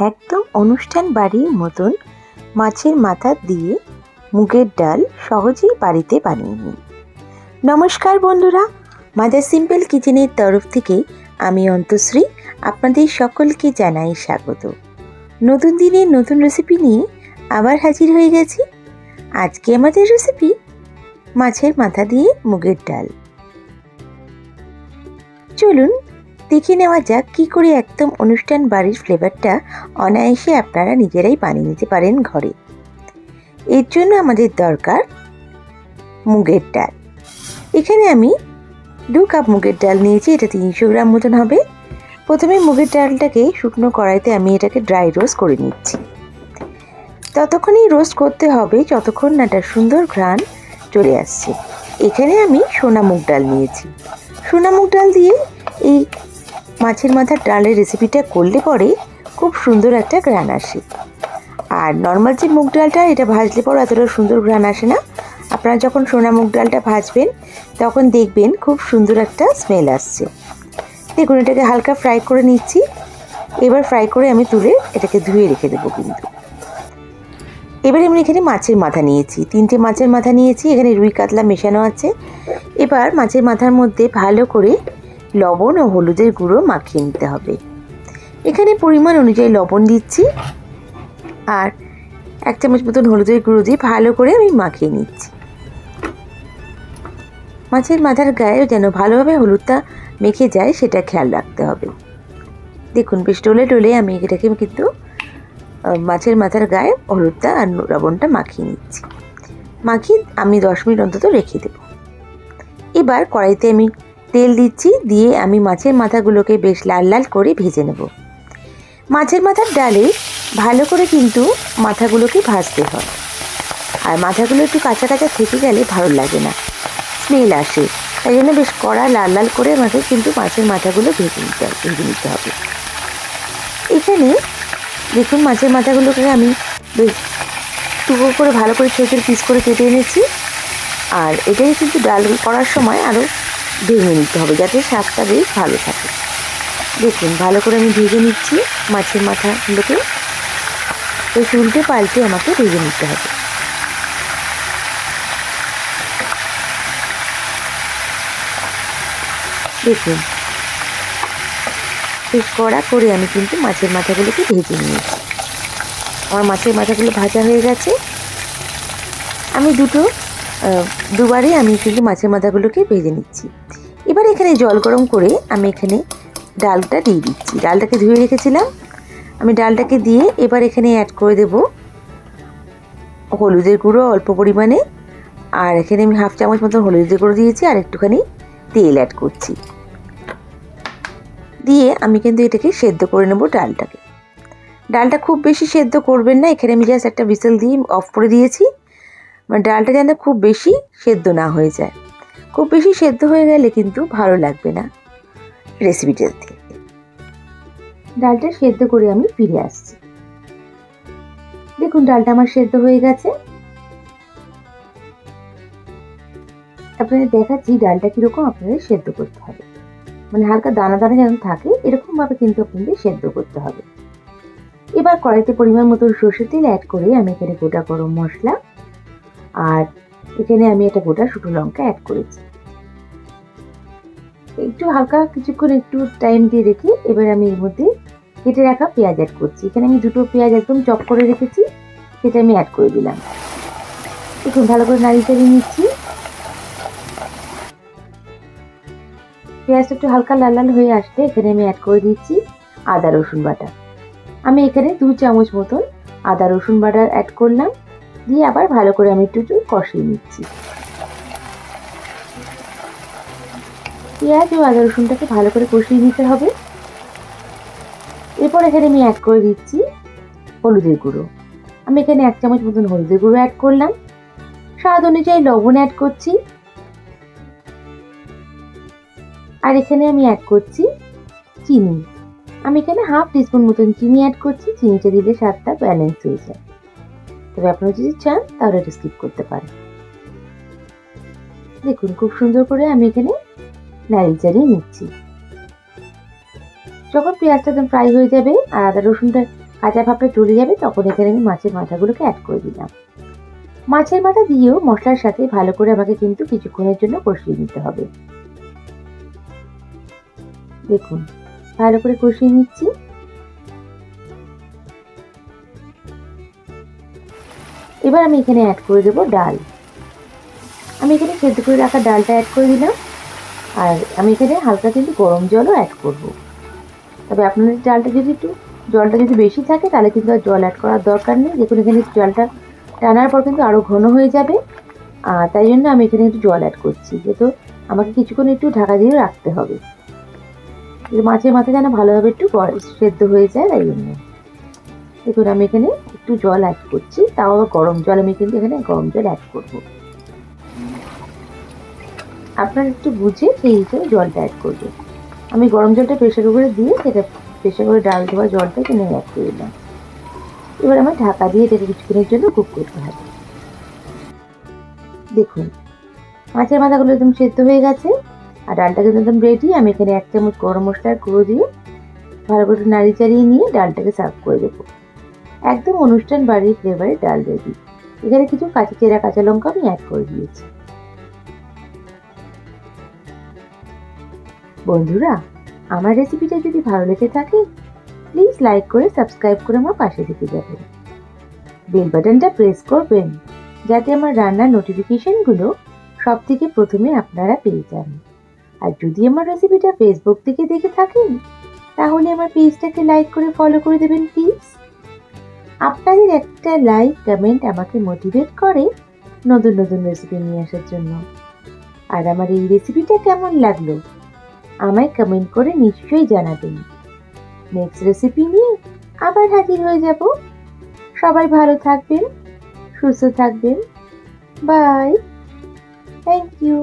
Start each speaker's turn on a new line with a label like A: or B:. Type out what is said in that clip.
A: একদম অনুষ্ঠান বাড়ির মতন মাছের মাথা দিয়ে মুগের ডাল সহজেই বাড়িতে বানিয়ে নিন নমস্কার বন্ধুরা, মাদার সিম্পল কিচেনের তরফ থেকে আমি অন্তশ্রী আপনাদের সকলকে জানাই স্বাগত। নতুন দিনের নতুন রেসিপি নিয়ে আবার হাজির হয়ে গেছি। আজকে আমাদের রেসিপি মাছের মাথা দিয়ে মুগের ডাল। চলুন দেখে নেওয়া যাক কী করে একদম অনুষ্ঠান বাড়ির ফ্লেভারটা অনায়াসে আপনারা নিজেরাই বানিয়ে নিতে পারেন ঘরে। এর জন্য আমাদের দরকার মুগের ডাল। এখানে আমি দু কাপ মুগের ডাল নিয়েছি, এটা তিনশো গ্রাম মতন হবে। প্রথমে মুগের ডালটাকে শুকনো কড়াইতে আমি এটাকে ড্রাই রোস্ট করে নিচ্ছি। ততক্ষণই রোস্ট করতে হবে, যতক্ষণ না একটা সুন্দর ঘ্রাণ চলে আসছে। এখানে আমি সোনা মুগ ডাল নিয়েছি। সোনা মুগ ডাল দিয়ে এই মাছের মাথার ডালের রেসিপিটা করলে পরে খুব সুন্দর একটা ঘ্রাণ আসে। আর নর্মাল যে মুগ ডালটা, এটা ভাজলে পরে এতটা সুন্দর ঘ্রাণ আসে না। আপনারা যখন সোনা মুগ ডালটা ভাজবেন, তখন দেখবেন খুব সুন্দর একটা স্মেল আসছে। দেখুন, এটাকে হালকা ফ্রাই করে নিচ্ছি। এবার ফ্রাই করে আমি তুলে এটাকে ধুয়ে রেখে দেবো কিন্তু। এবারে আমি এখানে মাছের মাথা নিয়েছি। তিনটে মাছের মাথা নিয়েছি, এখানে রুই কাতলা মেশানো আছে। এবার মাছের মাথার মধ্যে ভালো করে লবণ ও হলুদের গুঁড়ো মাখিয়ে নিতে হবে। এখানে পরিমাণ অনুযায়ী লবণ দিচ্ছি। আর এক চামচ মতন হলুদের গুঁড়ো দিয়ে ভালো করে আমি মাখিয়ে নিচ্ছি। মাছের মাথার গায়েও যেন ভালোভাবে হলুদটা মেখে যায়, সেটা খেয়াল রাখতে হবে। দেখুন, বেশ ডলে ডলে আমি এটাকে কিন্তু মাছের মাথার গায়ে হলুদটা আর লবণটা মাখিয়ে নিচ্ছি। মাখিয়ে আমি দশ মিনিট অন্তত রেখে দেব। এবার কড়াইতে আমি তেল দিচ্ছি, দিয়ে আমি মাছের মাথাগুলোকে বেশ লাল লাল করে ভেজে নেব। মাছের মাথার ডালে ভালো করে কিন্তু মাথাগুলোকে ভাজতে হয়। আর মাথাগুলো একটু কাঁচা কাঁচা থেকে গেলে ভালো লাগে না, স্মেল আসে। তাই জন্য বেশ কড়া লাল লাল করে আমাকে কিন্তু মাছের মাথাগুলো ভেজে নিতে ভেজে নিতে হবে। এখানে দেখুন মাছের মাথাগুলোকে আমি বেশ টুকরো করে ভালো করে ছোটো পিস করে কেটে এনেছি। আর এটাই কিন্তু ডাল করার সময় আরও ভেঙে নিতে হবে যাতে স্বাদটা বেশ ভালো থাকে। দেখুন, ভালো করে আমি ভেজে নিচ্ছি মাছের মাথাগুলোকে। বেশ উল্টে পাল্টে আমাকে ভেজে নিতে হবে। দেখুন, বেশ কড়া করে আমি কিন্তু মাছের মাথাগুলোকে ভেজে নিয়েছি। আমার মাছের মাথাগুলো ভাজা হয়ে গেছে। আমি দুটো দুবারই আমি কিন্তু মাছের মাথাগুলোকে ভেজে নিচ্ছি। এবার এখানে জল গরম করে আমি এখানে ডালটা দিয়ে দিচ্ছি। ডালটাকে ধুয়ে রেখেছিলাম। আমি ডালটাকে দিয়ে এবার এখানে অ্যাড করে দেব হলুদের গুঁড়ো অল্প পরিমাণে। আর এখানে আমি হাফ চামচ মতো হলুদের গুঁড়ো দিয়েছি আর একটুখানি তেল অ্যাড করছি। দিয়ে আমি কিন্তু এটাকে সেদ্ধ করে নেব ডালটাকে। ডালটা খুব বেশি সেদ্ধ করবেন না, এখানে আমি জাস্ট একটা বিসেল দিয়ে অফ করে দিয়েছি। মানে ডালটা যেন খুব বেশি সেদ্ধ না হয়ে যায়। খুব বেশি সেদ্ধ হয়ে গেলে কিন্তু ভালো লাগবে না। রেসিপিটা থেকে ডালটা সেদ্ধ করে আমি ফিরে আসছি। দেখুন, ডালটা আমার সেদ্ধ হয়ে গেছে। আপনাদের দেখাচ্ছি ডালটা কীরকম আপনাদের সেদ্ধ করতে হবে। মানে হালকা দানা দানা যেন থাকে, এরকমভাবে কিন্তু আপনাদের সেদ্ধ করতে হবে। এবার কড়াইতে পরিমাণ মতো সর্ষের তেল অ্যাড করে আমি এখানে গোটা গরম মশলা আর এখানে আমি একটা গোটা শুকনো লঙ্কা অ্যাড করেছি। একটু হালকা কিছুক্ষণ একটু টাইম দিয়ে রেখে এবার আমি এর মধ্যে কেটে রাখা পেঁয়াজ অ্যাড করছি। এখানে আমি দুটো পেঁয়াজ একদম চপ করে রেখেছি, সেটা আমি অ্যাড করে দিলাম। দেখুন, ভালো করে নাড়ি চাড়িয়ে নিচ্ছি। পেঁয়াজটা একটু হালকা লাল লাল হয়ে আসতে এখানে আমি অ্যাড করে দিচ্ছি আদা রসুন বাটা। আমি এখানে দু চামচ মতন আদা রসুন বাটা অ্যাড করলাম। দিয়ে আবার ভালো করে আমি একটু একটু কষিয়ে নিচ্ছি। পেঁয়াজ ও আদা রসুনটাকে ভালো করে কষিয়ে নিতে হবে। এরপর এখানে আমি অ্যাড করে দিচ্ছি হলুদের গুঁড়ো। আমি এখানে এক চামচ মতন হলুদের গুঁড়ো অ্যাড করলাম। স্বাদ অনুযায়ী লবণ অ্যাড করছি। আর এখানে আমি অ্যাড করছি চিনি। আমি এখানে হাফ টিস্পুন মতন চিনি অ্যাড করছি। চিনিটা দিলে স্বাদটা ব্যালেন্স হয়ে যায়। তবে আপনারা যদি চান, তাহলে এটা স্কিপ করতে পারেন। দেখুন, খুব সুন্দর করে আমি এখানে নাড়িয়ে চাড়িয়ে নিচ্ছি। যখন পেঁয়াজটা একদম ফ্রাই হয়ে যাবে আর আদা, রসুনটা কাঁচা ভাবটা চলে যাবে, তখন এখানে আমি মাছের মাথাগুলোকে অ্যাড করে দিলাম। মাছের মাথা দিয়েও মশলার সাথে ভালো করে আমাকে কিন্তু কিছুক্ষণের জন্য কষিয়ে নিতে হবে। দেখুন, ভালো করে কষিয়ে নিচ্ছি। এবার আমি এখানে অ্যাড করে দেবো ডাল। আমি এখানে সেদ্ধ করে রাখা ডালটা অ্যাড করে দিলাম। আর আমি এখানে হালকা কিন্তু গরম জলও অ্যাড করব। তবে আপনাদের ডালটা যদি একটু, জলটা যদি বেশি থাকে, তাহলে কিন্তু আর জল অ্যাড করার দরকার নেই। দেখুন এখানে জলটা টানার পর কিন্তু আরও ঘন হয়ে যাবে। আর তাই জন্য আমি এখানে একটু জল অ্যাড করছি। যেহেতু আমাকে কিছুক্ষণ একটু ঢাকা দিয়ে রাখতে হবে। মাছের মাথা যেন ভালোভাবে একটু সেদ্ধ হয়ে যায়, তাই জন্য। দেখুন আমি এখানে একটু জল অ্যাড করছি, তাও আবার গরম জল, আমি কিন্তু এখানে গরম জল অ্যাড করব। আপনারা একটু বুঝে সেই হিসেবে জলটা অ্যাড করবেন। আমি গরম জলটা প্রেশার কুকারে দিয়ে সেটা প্রেশার করে ডাল ধোয়া জলটা এখানে অ্যাড করে দিলাম। এবার আমার ঢাকা দিয়ে এটাকে কিছুক্ষণের জন্য কুক করতে হবে। দেখুন, মাছের মাথাগুলো একদম সেদ্ধ হয়ে গেছে, আর ডালটা কিন্তু একদম রেডি আমি এখানে এক চামচ গরম মশলার গুঁড়ো দিয়ে ভালো করে নাড়ি চাড়িয়ে নিয়ে ডালটাকে সার্ভ করে দেবো। একদম অনুষ্ঠান বাড়ির ফ্লেভারের ডাল রেডি। এখানে কিছু কাঁচা চেরা কাঁচা লঙ্কা আমি অ্যাড করে দিয়েছি। বন্ধুরা, আমার রেসিপিটা যদি ভালো লেগে থাকে প্লিজ লাইক করে সাবস্ক্রাইব করে আমার পাশে থেকে যাবেন। বেল বাটনটা প্রেস করবেন, যাতে আমার রান্নার নোটিফিকেশনগুলো সব থেকে প্রথমে আপনারা পেয়ে যান। আর যদি আমার রেসিপিটা ফেসবুক থেকে দেখে থাকেন, তাহলে আমার পেজটাকে লাইক করে ফলো করে দেবেন প্লিজ আপনাদের একটা লাইক কমেন্ট আমাকে মোটিভেট করে নতুন নতুন রেসিপি নিয়ে আসার জন্য। আর আমার এই রেসিপিটা কেমন লাগল, আমায় কমেন্ট করে নিশ্চয়ই জানাবেন। নেক্সট রেসিপি নিয়ে আবার হাজির হয়ে যাব। সবাই ভালো থাকবেন, সুস্থ থাকবেন। Bye thank you